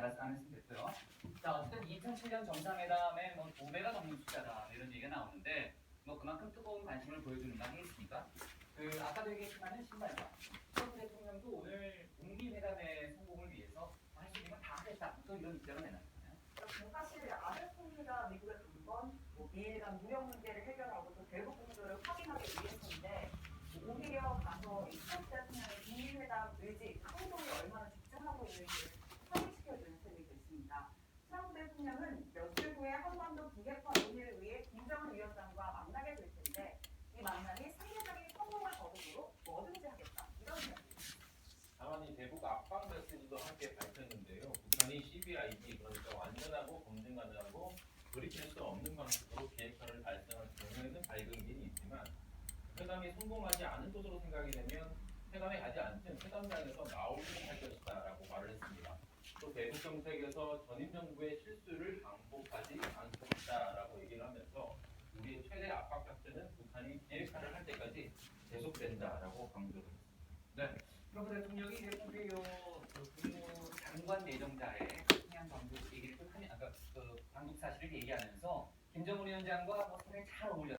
알아서 하면 됐고요. 자, 어쨌든 2007년 정상회담에 뭐두 배가 넘는 숫자다 이런 얘기가 나오는데 뭐 그만큼 뜨거운 관심을 보여주는 거 아니겠습니까? 그 아까도 얘기했지만은 신발과 트럼프 대통령도 오늘 북미 회담의 성공을 위해서 할 수 있는 건다 하겠다. 또 이런 입장을 내놨잖아요. 사실 아베 총리가 미국에 두번 뭐 미일 간 무역 문제를 해결하고 또 대북 공조를 확인하기 위해서인데 오히려 가서 이 트럼프 대통령의 북미회담 의지, 행동에 얼마나 집중하고 있는지 확인시켜주는 셈이 됐습니다. 트럼프 대통령은 며칠 후에 한반도 비핵화 논의를 위해 김정은 위원장과 만나게 될 텐데 이 만남이 상대적인 성공을 거두도록 뭐든지 하겠다 이런 이야기입니다. 다만 이 대북 압박 메시지도 함께 밝혔는데요. 북한이 CBID 그러니까 완전하고 검증 가능하고 돌이킬 수 없는 방식으로 비핵화를 달성할 경우에는 밝은 길이 있지만 회담이 성공하지 않은 것으로 생각이 되면 회담에 가지 않든 회담장에서 나오기는 할 것이다라고 말을 했습니다. 또 대북 정책에서 전임 정부의 실수를 반복하지 않겠다라고 얘기를 하면서 우리의 최대 압박 작전은 북한이 비핵화를 할 때까지 계속된다라고 강조를 했습니다. 트럼프 대통령이 이제 폼페이오 그 국무 장관 내정자의 평양 방북 얘기를 좀 하니 아까 그 방북 사실을 얘기하면서 김정은 위원장과 뭐 상당히 잘 어울렸다.